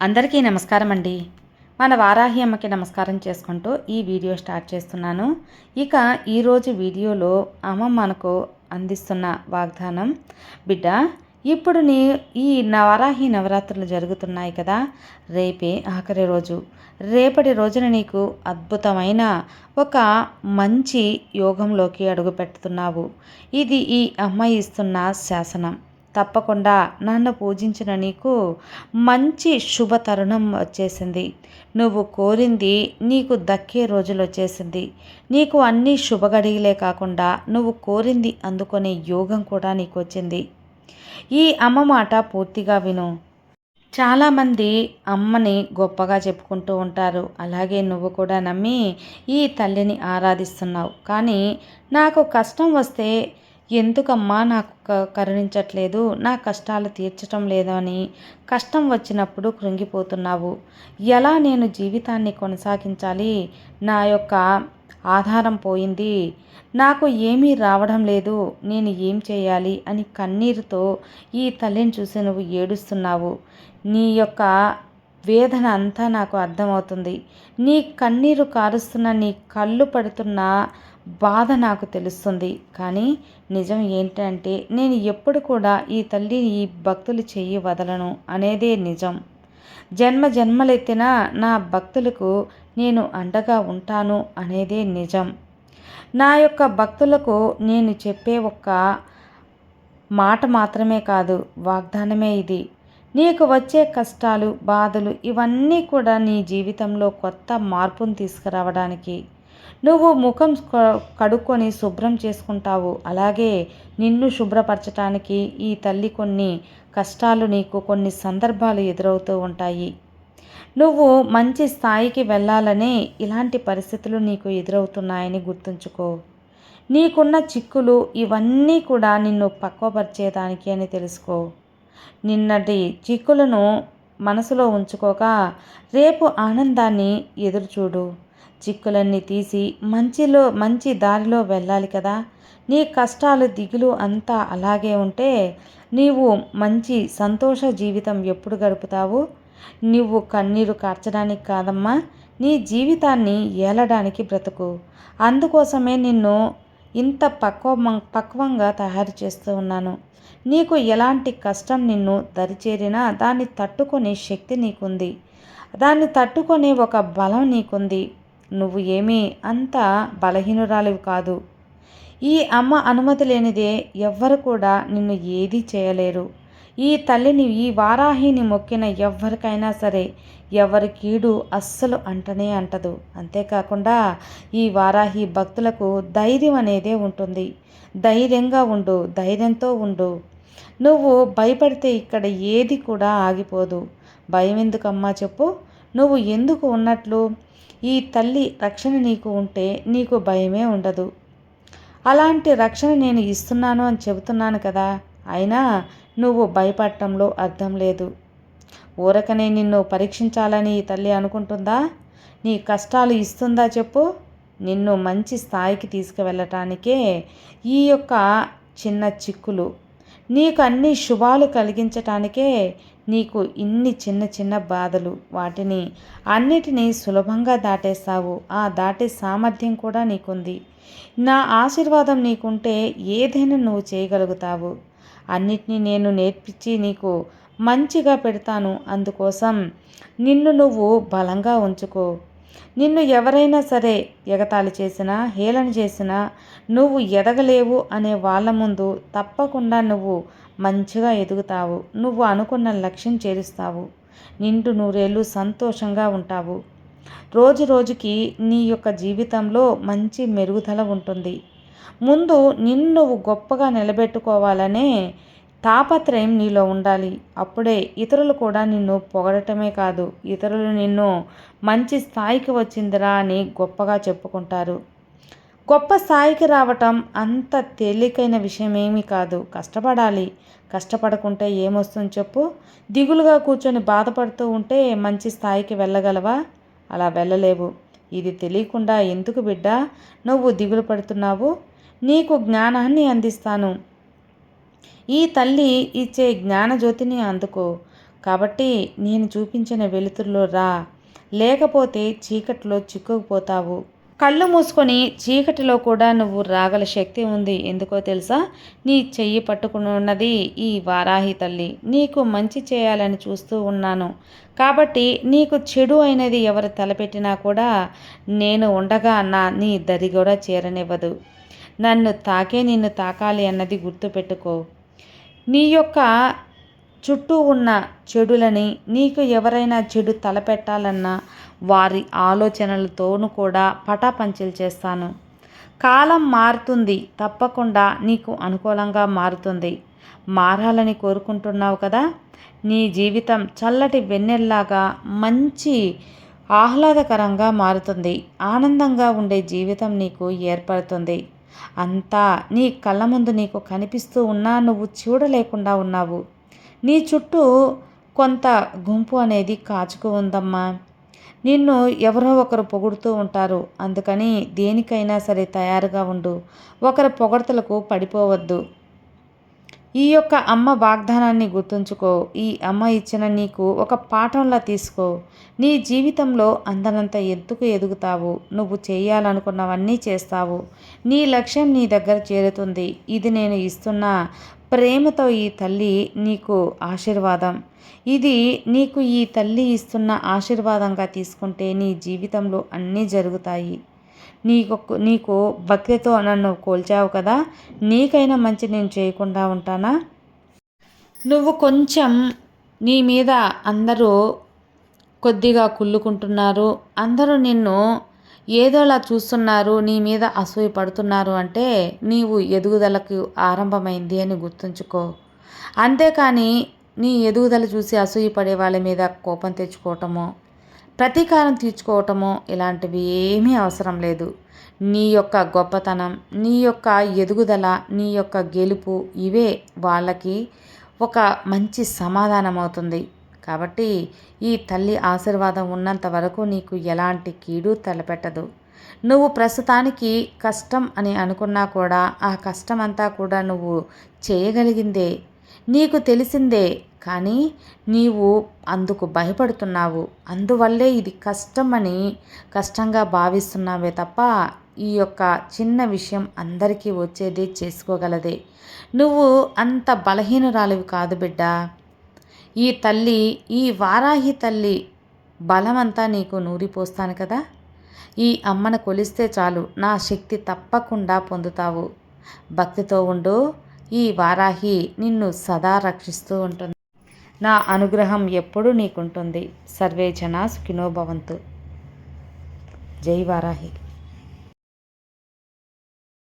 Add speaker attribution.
Speaker 1: అందరికీ నమస్కారం అండి మన వారాహి అమ్మకి నమస్కారం చేసుకుంటూ ఈ వీడియో స్టార్ట్ చేస్తున్నాను. ఇక ఈరోజు వీడియోలో అమ్మ మనకు అందిస్తున్న వాగ్దానం బిడ్డ ఇప్పుడు నీ ఈ నవరాహి నవరాత్రులు జరుగుతున్నాయి కదా రేపే ఆఖరి రోజు. రేపటి రోజున నీకు అద్భుతమైన ఒక మంచి యోగంలోకి అడుగుపెడుతున్నావు ఇది ఈ అమ్మాయి ఇస్తున్న శాసనం. తప్పకుండా నన్ను పూజించిన నీకు మంచి శుభ తరుణం వచ్చేసింది. నువ్వు కోరింది నీకు దక్కే రోజులు వచ్చేసింది. నీకు అన్ని శుభగడియలే కాకుండా నువ్వు కోరింది అందుకునే యోగం కూడా నీకు వచ్చింది. ఈ అమ్మ మాట పూర్తిగా విను. చాలామంది అమ్మని గొప్పగా చెప్పుకుంటూ ఉంటారు. అలాగే నువ్వు కూడా నమ్మి ఈ తల్లిని ఆరాధిస్తున్నావు. కానీ నాకు కష్టం వస్తే ఎందుకమ్మా నాకు కరుణించట్లేదు? నా కష్టాలు తీర్చటం లేదని కష్టం వచ్చినప్పుడు కృంగిపోతున్నావు. ఎలా నేను జీవితాన్ని కొనసాగించాలి? నా యొక్క ఆధారం పోయింది. నాకు ఏమీ రావడం లేదు. నేను ఏం చేయాలి? అని కన్నీరుతో ఈ తల్లిని చూసి నువ్వు ఏడుస్తున్నావు. నీ యొక్క వేదన అంతా నాకు అర్థమవుతుంది. నీ కన్నీరు కారుస్తున్న నీ కళ్ళు పడుతున్న బాధ నాకు తెలుస్తుంది. కానీ నిజం ఏంటంటే నేను ఎప్పుడు కూడా ఈ తల్లి ఈ భక్తులు చెయ్యి వదలను అనేదే నిజం. జన్మ జన్మలెత్తిన నా భక్తులకు నేను అండగా ఉంటాను అనేదే నిజం. నా యొక్క భక్తులకు నేను చెప్పే ఒక్క మాట మాత్రమే కాదు వాగ్దానమే ఇది. నీకు వచ్చే కష్టాలు బాధలు ఇవన్నీ కూడా నీ జీవితంలో కొత్త మార్పును తీసుకురావడానికి నువ్వు ముఖం కడుక్కొని శుభ్రం చేసుకుంటావు. అలాగే నిన్ను శుభ్రపరచటానికి ఈ తల్లి కొన్ని కష్టాలు నీకు కొన్ని సందర్భాలు ఎదురవుతూ ఉంటాయి. నువ్వు మంచి స్థాయికి వెళ్ళాలనే ఇలాంటి పరిస్థితులు నీకు ఎదురవుతున్నాయని గుర్తుంచుకో. నీకున్న చిక్కులు ఇవన్నీ కూడా నిన్ను పక్వపరిచేదానికి అని తెలుసుకో. నిన్నటి చిక్కులను మనసులో ఉంచుకోక రేపు ఆనందాన్ని ఎదురుచూడు. చిక్కులన్నీ తీసి మంచిలో మంచి దారిలో వెళ్ళాలి కదా. నీ కష్టాలు దిగులు అంతా అలాగే ఉంటే నీవు మంచి సంతోష జీవితం ఎప్పుడు గడుపుతావు? నువ్వు కన్నీరు కార్చడానికి కాదమ్మా. నీ జీవితాన్ని ఏలడానికి బ్రతుకు. అందుకోసమే నిన్ను ఇంత పక్వ పక్వంగా తయారు చేస్తూ ఉన్నాను. నీకు ఎలాంటి కష్టం నిన్ను దరిచేరినా దాన్ని తట్టుకునే శక్తి నీకుంది. దాన్ని తట్టుకునే ఒక బలం నీకుంది. నువ్వు ఏమీ అంత బలహీనురాలివి కాదు. ఈ అమ్మ అనుమతి లేనిదే ఎవ్వరు కూడా నిన్ను ఏదీ చేయలేరు. ఈ తల్లిని ఈ వారాహిని మొక్కిన ఎవ్వరికైనా సరే ఎవరి కీడు అస్సలు అంటనే అంటదు. అంతేకాకుండా ఈ వారాహి భక్తులకు ధైర్యం అనేదే ఉంటుంది. ధైర్యంగా ఉండు ధైర్యంతో ఉండు. నువ్వు భయపడితే ఇక్కడ ఏది కూడా ఆగిపోదు. భయం ఎందుకమ్మా చెప్పు? నువ్వు ఎందుకు ఉన్నట్లు ఈ తల్లి రక్షణ నీకు ఉంటే నీకు భయమే ఉండదు. అలాంటి రక్షణ నేను ఇస్తున్నాను అని చెబుతున్నాను కదా. అయినా నువ్వు భయపడటంలో అర్థం లేదు. ఊరకనే నిన్ను పరీక్షించాలని ఈ తల్లి అనుకుంటుందా? నీ కష్టాలు ఇస్తుందా చెప్పు. నిన్ను మంచి స్థాయికి తీసుకువెళ్ళటానికే ఈ యొక్క చిన్న చిక్కులు. నీకు అన్ని శుభాలు కలిగించటానికే నీకు ఇన్ని చిన్న చిన్న బాధలు వాటిని అన్నిటినీ సులభంగా దాటేస్తావు ఆ దాటే సామర్థ్యం కూడా నీకుంది. నా ఆశీర్వాదం నీకుంటే ఏదైనా నువ్వు చేయగలుగుతావు. అన్నిటినీ నేను నేర్పించి నీకు మంచిగా పెడతాను. అందుకోసం నిన్ను నువ్వు బలంగా ఉంచుకో. నిన్ను ఎవరైనా సరే ఎగతాళి చేసినా హేళన చేసినా నువ్వు ఎదగలేవు అనే వాళ్ళ ముందు తప్పకుండా నువ్వు మంచిగా ఎదుగుతావు. నువ్వు అనుకున్న లక్ష్యం చేరుస్తావు. నిండు నూరేళ్ళు సంతోషంగా ఉంటావు. రోజు రోజుకి నీ యొక్క జీవితంలో మంచి మెరుగుదల ఉంటుంది. ముందు నిన్ను నువ్వు గొప్పగా నిలబెట్టుకోవాలనే తాపత్రయం నీలో ఉండాలి. అప్పుడే ఇతరులు కూడా నిన్ను పొగడటమే కాదు ఇతరులు నిన్ను మంచి స్థాయికి వచ్చిందిరా అని గొప్పగా చెప్పుకుంటారు. గొప్ప స్థాయికి రావటం అంత తేలికైన విషయం ఏమీ కాదు. కష్టపడాలి. కష్టపడకుంటే ఏమొస్తుంది చెప్పు? దిగులుగా కూర్చొని బాధపడుతూ ఉంటే మంచి స్థాయికి వెళ్ళగలవా? అలా వెళ్ళలేవు. ఇది తెలియకుండా ఎందుకు బిడ్డ? నువ్వు దిగులు పడుతున్నావు. నీకు జ్ఞానాన్ని అందిస్తాను. ఈ తల్లి ఇచ్చే జ్ఞానజ్యోతిని అందుకో. కాబట్టి నేను చూపించిన వెలుతురులో రా. లేకపోతే చీకట్లో చిక్కుకుపోతావు. కళ్ళు మూసుకొని చీకటిలో కూడా నువ్వు రాగల శక్తి ఉంది. ఎందుకో తెలుసా? నీ చెయ్యి పట్టుకుని ఉన్నది ఈ వారాహి తల్లి. నీకు మంచి చేయాలని చూస్తూ ఉన్నాను. కాబట్టి నీకు చెడు అయినది ఎవరు తలపెట్టినా కూడా నేను ఉండగా నా నీ దరి కూడా చేరనివ్వదు. నన్ను తాకే నిన్ను తాకాలి అన్నది గుర్తుపెట్టుకో. నీ యొక్క చుట్టూ ఉన్న చెడులని నీకు ఎవరైనా చెడు తలపెట్టాలన్నా వారి ఆలోచనలతోనూ కూడా పటాపంచలు చేస్తాను. కాలం మారుతుంది తప్పకుండా నీకు అనుకూలంగా మారుతుంది. మారాలని కోరుకుంటున్నావు కదా? నీ జీవితం చల్లటి వెన్నెల్లాగా మంచి ఆహ్లాదకరంగా మారుతుంది. ఆనందంగా ఉండే జీవితం నీకు ఏర్పడుతుంది. అంతా నీ కళ్ళ ముందు నీకు కనిపిస్తూ ఉన్నా నువ్వు చూడలేకుండా ఉన్నావు. నీ చుట్టూ కొంత గుంపు అనేది కాచుకు ఉందమ్మా. నిన్ను ఎవరో ఒకరు పొగుడుతూ ఉంటారు. అందుకని దేనికైనా సరే తయారుగా ఉండు. ఒకరి పొగడతలకు పడిపోవద్దు. ఈ యొక్క అమ్మ వాగ్దానాన్ని గుర్తుంచుకో. ఈ అమ్మ ఇచ్చిన నీకు ఒక పాఠంలా తీసుకో. నీ జీవితంలో అందనంత ఎత్తుకు ఎదుగుతావు. నువ్వు చేయాలనుకున్నవన్నీ చేస్తావు. నీ లక్ష్యం నీ దగ్గర చేరుతుంది. ఇది నేను ఇస్తున్న ప్రేమతో ఈ తల్లి నీకు ఆశీర్వాదం. ఇది నీకు ఈ తల్లి ఇస్తున్న ఆశీర్వాదంగా తీసుకుంటే నీ జీవితంలో అన్నీ జరుగుతాయి. నీకు నీకు భక్తితో నన్ను కోల్చావు కదా నీకైనా మంచి నేను చేయకుండా ఉంటానా? నువ్వు కొంచెం నీ మీద అందరూ కొద్దిగా కుళ్ళుకుంటున్నారు. అందరూ నిన్ను ఏదోలా చూస్తున్నారు నీ మీద అసూయ పడుతున్నారు అంటే నీవు ఎదుగుదలకు ఆరంభమైంది అని గుర్తుంచుకో. అంతేకాని నీ ఎదుగుదల చూసి అసూయ పడే వాళ్ళ మీద కోపం తెచ్చుకోవటమో ప్రతీకారం తీర్చుకోవటమో ఇలాంటివి ఏమీ అవసరం లేదు. నీ యొక్క గొప్పతనం నీ యొక్క ఎదుగుదల నీ యొక్క గెలుపు ఇవే వాళ్ళకి ఒక మంచి సమాధానం అవుతుంది కాబట్టి ఈ తల్లి ఆశీర్వాదం ఉన్నంత వరకు నీకు ఎలాంటి కీడు తలపెట్టదు. నువ్వు ప్రస్తుతానికి కష్టం అని అనుకున్నా కూడా ఆ కష్టం అంతా కూడా నువ్వు చేయగలిగిందే. నీకు తెలిసిందే కానీ నీవు అందుకు భయపడుతున్నావు. అందువల్లే ఇది కష్టం అని కష్టంగా భావిస్తున్నావే తప్ప ఈ యొక్క చిన్న విషయం అందరికీ వచ్చేది చేసుకోగలదే. నువ్వు అంత బలహీనురాలివి కాదు బిడ్డ. ఈ తల్లి ఈ వారాహి తల్లి బలమంతా నీకు నూరిపోస్తాను కదా? ఈ అమ్మను కొలిస్తే చాలు నా శక్తి తప్పకుండా పొందుతావు. భక్తితో ఉండు ఈ వారాహి నిన్ను సదా రక్షిస్తూ ఉంటుంది. నా అనుగ్రహం ఎప్పుడూ నీకుంటుంది. సర్వే జనా సుఖినోభవంతు జై వారాహి.